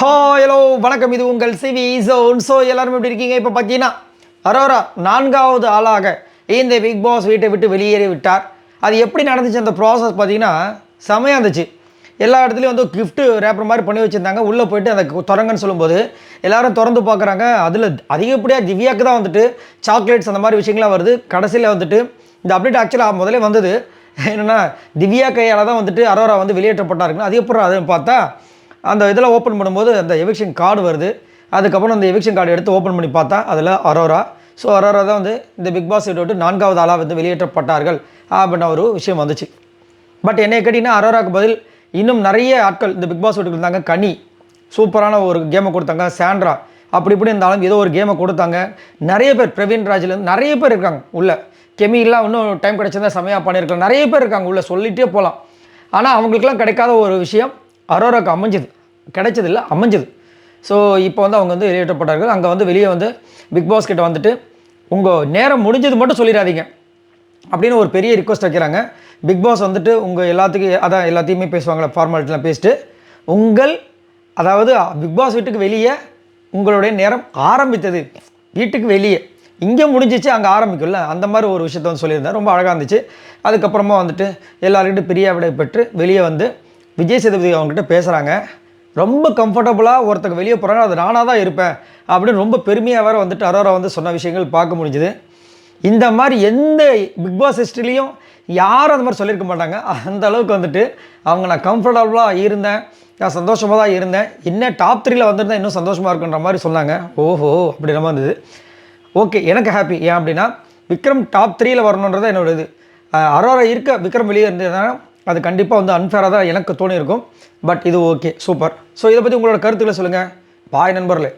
Hello வணக்கம். இது உங்கள் சிவி ஜோன் ஸோ எல்லாரும் எப்படி இருக்கீங்க? இப்போ பார்த்தீங்கன்னா அரோரா நான்காவது ஆளாக இந்த பிக் பாஸ் வீட்டை விட்டு வெளியேறி விட்டார். அது எப்படி நடந்துச்சு? அந்த ப்ராசஸ் பார்த்தீங்கன்னா செமையாக இருந்துச்சு. எல்லா இடத்துலையும் வந்து கிஃப்ட்டு ரேப்பர் மாதிரி பண்ணி வச்சுருந்தாங்க. உள்ளே போயிட்டு அந்த திறங்கன்னு சொல்லும்போது எல்லாரும் திறந்து பார்க்குறாங்க அதில் அதிகப்படியாக திவ்யாக்கு தான் வந்துட்டு சாக்லேட்ஸ் அந்த மாதிரி விஷயங்கள்லாம் வருது. கடைசியில் வந்துட்டு இந்த அப்டேட் ஆக்சுவலாக முதல்ல வந்தது. என்னென்னா திவ்யா கையால் தான் வந்துட்டு அரோரா வந்து வெளியேற்றப்பட்டாருங்க அது எப்படி அதுன்னு பார்த்தா அந்த இதில் ஓப்பன் பண்ணும்போது அந்த எவிக்ஷன் கார்டு வருது. அதுக்கப்புறம் அந்த எவிக்ஷன் கார்டு எடுத்து ஓப்பன் பண்ணி பார்த்தா அதில் அரோரா ஸோ அரோரா தான் வந்து இந்த பிக் பாஸ் விட்டு நான்காவது ஆளாக வந்து வெளியேற்றப்பட்டார்கள் அப்படின்ன ஒரு விஷயம் வந்துச்சு. பட் என்னை கேட்டிங்கன்னா அரோராக்கு பதில் இன்னும் நிறைய ஆட்கள் இந்த பிக் பாஸ் வீட்டுக்கு இருந்தாங்க. கனி சூப்பரான ஒரு கேமை கொடுத்தாங்க. சாண்ட்ரா அப்படி இப்படி இருந்தாலும் ஏதோ ஒரு கேமை கொடுத்தாங்க. நிறைய பேர் பிரவீன் ராஜ்லேருந்து நிறைய பேர் இருக்காங்க உள்ளே. கெமிலாம் இன்னும் டைம் கிடச்சிருந்தா செமையாக பண்ணியிருக்கலாம். நிறைய பேர் இருக்காங்க உள்ளே சொல்லிகிட்டே போகலாம். ஆனால் அவங்களுக்குலாம் கிடைக்காத ஒரு விஷயம் அரோராக்கு அமைஞ்சுது. கிடைச்சதில்ல அமைஞ்சது. ஸோ இப்போ வந்து அவங்க வந்து வெளியேற்றப்பட்டார்கள் அங்கே வந்து வெளியே வந்து பிக் பாஸ் கிட்ட வந்துட்டு உங்கள் நேரம் முடிஞ்சது மட்டும் சொல்லிடாதீங்க. அப்படின்னு ஒரு பெரிய ரிக்வஸ்ட் வைக்கிறாங்க. பிக் பாஸ் வந்துட்டு உங்கள் எல்லாத்துக்கும் அதான் எல்லாத்தையுமே பேசுவாங்களே ஃபார்மாலிட்டிலாம் பேசிட்டு உங்கள் அதாவது பிக் பாஸ் வீட்டுக்கு வெளியே உங்களுடைய நேரம் ஆரம்பித்தது. வீட்டுக்கு வெளியே. இங்கே முடிஞ்சிச்சு அங்கே ஆரம்பிக்கும்ல. அந்த மாதிரி ஒரு விஷயத்த வந்து சொல்லியிருந்தேன் ரொம்ப அழகாக இருந்துச்சு. அதுக்கப்புறமா வந்துட்டு எல்லாருக்கிட்டும் பிரியா விடை பெற்று வெளியே வந்து விஜய் சேதுபதி அவங்ககிட்ட பேசுகிறாங்க ரொம்ப கம்ஃபர்டபுளாக ஒருத்தங்க வெளியே போகிறாங்க அது நானாக தான் இருப்பேன் அப்படின்னு ரொம்ப பெருமையாக வேறு வந்துட்டு அரோரா வந்து சொன்ன விஷயங்கள் பார்க்க முடிஞ்சுது. இந்த மாதிரி எந்த பிக் பாஸ் ஹிஸ்ட்ரிலையும் யாரும் அந்த மாதிரி சொல்லியிருக்க மாட்டாங்க. அந்த அளவுக்கு வந்துட்டு அவங்க நான் கம்ஃபர்டபுளாக இருந்தேன் நான் சந்தோஷமாக தான் இருந்தேன். என்ன டாப் த்ரீயில் வந்திருந்தேன் இன்னும் சந்தோஷமாக இருக்குன்ற மாதிரி சொன்னாங்க. ஓஹோ அப்படின்ற மாதிரி இருந்தது. ஓகே எனக்கு ஹாப்பி ஏன் அப்படின்னா விக்ரம் டாப் த்ரீயில் வரணுன்றது என்னோட இது அரோரா இருக்க விக்ரம் வெளியே இருந்ததுன்னா அது கண்டிப்பாக வந்து அன்ஃபேராக தான் எனக்கு தோணியிருக்கும். பட் இது ஓகே சூப்பர் ஸோ இதை பற்றி உங்களோட கருத்துக்களை சொல்லுங்கள் பாய் நண்பர்களே.